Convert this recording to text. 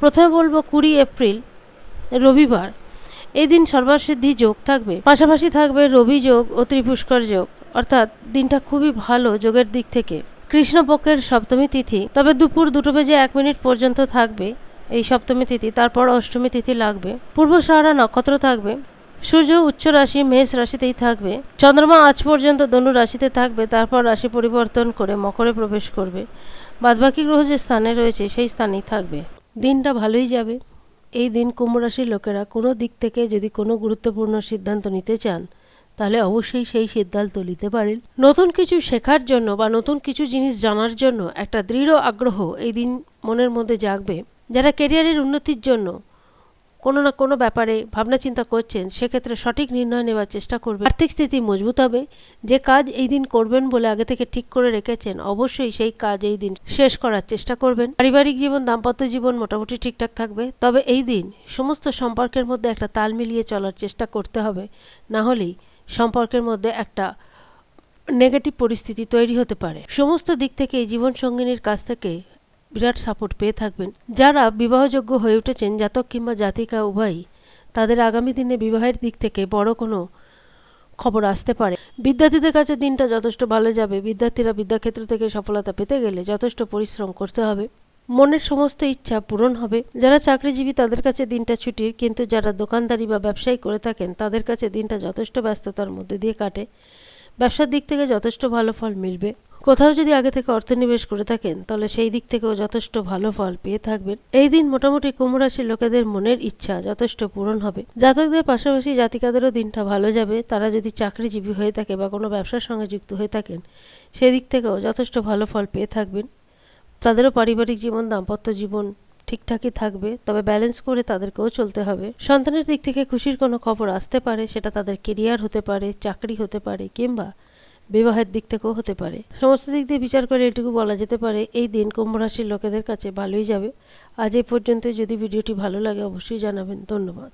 প্রথমে বলব কুড়ি এপ্রিল, রবিবার। এই দিন সর্বসিদ্ধি যোগ থাকবে। পাশাপাশি থাকবে রবি যোগ ও ত্রিপুষ্কর যোগ। অর্থাৎ দিনটা খুবই ভালো যোগের দিক থেকে। কৃষ্ণপক্ষের সপ্তমী তিথি। তবে দুপুর দুটো বেজে এক মিনিট পর্যন্ত থাকবে এই সপ্তমী তিথি। তারপর অষ্টমী তিথি লাগবে। পূর্ব সাহারা নক্ষত্র থাকবে। সূর্য উচ্চ রাশি, মেষ রাশিতেই থাকবে। চন্দ্রমা আজ পর্যন্ত ধনু রাশিতে থাকবে। তারপর রাশি পরিবর্তন করে মকরে প্রবেশ করবে। বাদবাকি গ্রহ যে স্থানে রয়েছে, সেই স্থানেই থাকবে। দিনটা ভালোই যাবে। এই দিন কুম্ভ রাশির লোকেরা কোনো দিক থেকে যদি কোনো গুরুত্বপূর্ণ সিদ্ধান্ত নিতে চান, তাহলে অবশ্যই সেই সিদ্ধান্ত নিতে পারেন। নতুন কিছু শেখার জন্য বা নতুন কিছু জিনিস জানার জন্য একটা দৃঢ় আগ্রহ এই দিন মনের মধ্যে জাগবে। যারা কেরিয়ারের উন্নতির জন্য কোনো না কোনো ব্যাপারে ভাবনা চিন্তা করছেন, সেক্ষেত্রে সঠিক নির্ণয় নেওয়ার চেষ্টা করবে। আর্থিক স্থিতি মজবুত হবে। যে কাজ এই দিন করবেন বলে আগে থেকে ঠিক করে রেখেছেন, অবশ্যই সেই কাজ এই দিন শেষ করার চেষ্টা করবেন। পারিবারিক জীবন, দাম্পত্য জীবন মোটামুটি ঠিকঠাক থাকবে। তবে এই দিন সমস্ত সম্পর্কের মধ্যে একটা তাল মিলিয়ে চলার চেষ্টা করতে হবে। না হলেই সম্পর্কের মধ্যে একটা নেগেটিভ পরিস্থিতি তৈরি হতে পারে। সমস্ত দিক থেকে এই জীবন সঙ্গিনীর কাছ থেকে বিরাট সাপোর্ট পেয়ে থাকবেন। যারা বিবাহযোগ্য হয়ে উঠেছেন, জাতক কিংবা জাতিকা উভয়ই, তাদের আগামী দিনে বিবাহের দিক থেকে বড় কোনো খবর আসতে পারে। বিদ্যার্থীদের কাছে দিনটা যথেষ্ট ভালো যাবে। বিদ্যার্থীরা বিদ্যাক্ষেত্র থেকে সফলতা পেতে গেলে যথেষ্ট পরিশ্রম করতে হবে। মনের সমস্ত ইচ্ছা পূরণ হবে। যারা চাকরিজীবী, তাদের কাছে দিনটা ছুটির, কিন্তু যারা দোকানদারি বা ব্যবসায়ী করে থাকেন, তাদের কাছে দিনটা যথেষ্ট ব্যস্ততার মধ্যে দিয়ে কাটে। ব্যবসার দিক থেকে যথেষ্ট ভালো ফল মিলবে। কোথাও যদি আগে থেকে অর্থ নিবেশ করে থাকেন, তাহলে সেই দিক থেকেও যথেষ্ট ভালো ফল পেয়ে থাকবেন। এই দিন মোটামুটি কুম্ভ রাশির লোকেদের মনের ইচ্ছা যথেষ্ট পূরণ হবে। জাতকদের পাশাপাশি জাতিকাদেরও দিনটা ভালো যাবে। তারা যদি চাকরিজীবী হয়ে থাকে বা কোনো ব্যবসার সঙ্গে যুক্ত হয়ে থাকেন, সেই দিক থেকেও যথেষ্ট ভালো ফল পেয়ে থাকবেন। তাদেরও পারিবারিক জীবন, দাম্পত্য জীবন ঠিকঠাকই থাকবে, তবে ব্যালেন্স করে তাদেরকেও চলতে হবে। সন্তানের দিক থেকে খুশির কোনো খবর আসতে পারে, সেটা তাদের কেরিয়ার হতে পারে, চাকরি হতে পারে, কিংবা বিবাহের দিক থেকেও হতে পারে। সমস্ত দিক দিয়ে বিচার করে এটুকু বলা যেতে পারে, এই দিন কুম্ভ রাশির লোকেদের কাছে ভালোই যাবে। আজ এই পর্যন্ত যদি ভিডিওটি ভালো লাগে, অবশ্যই জানাবেন। ধন্যবাদ।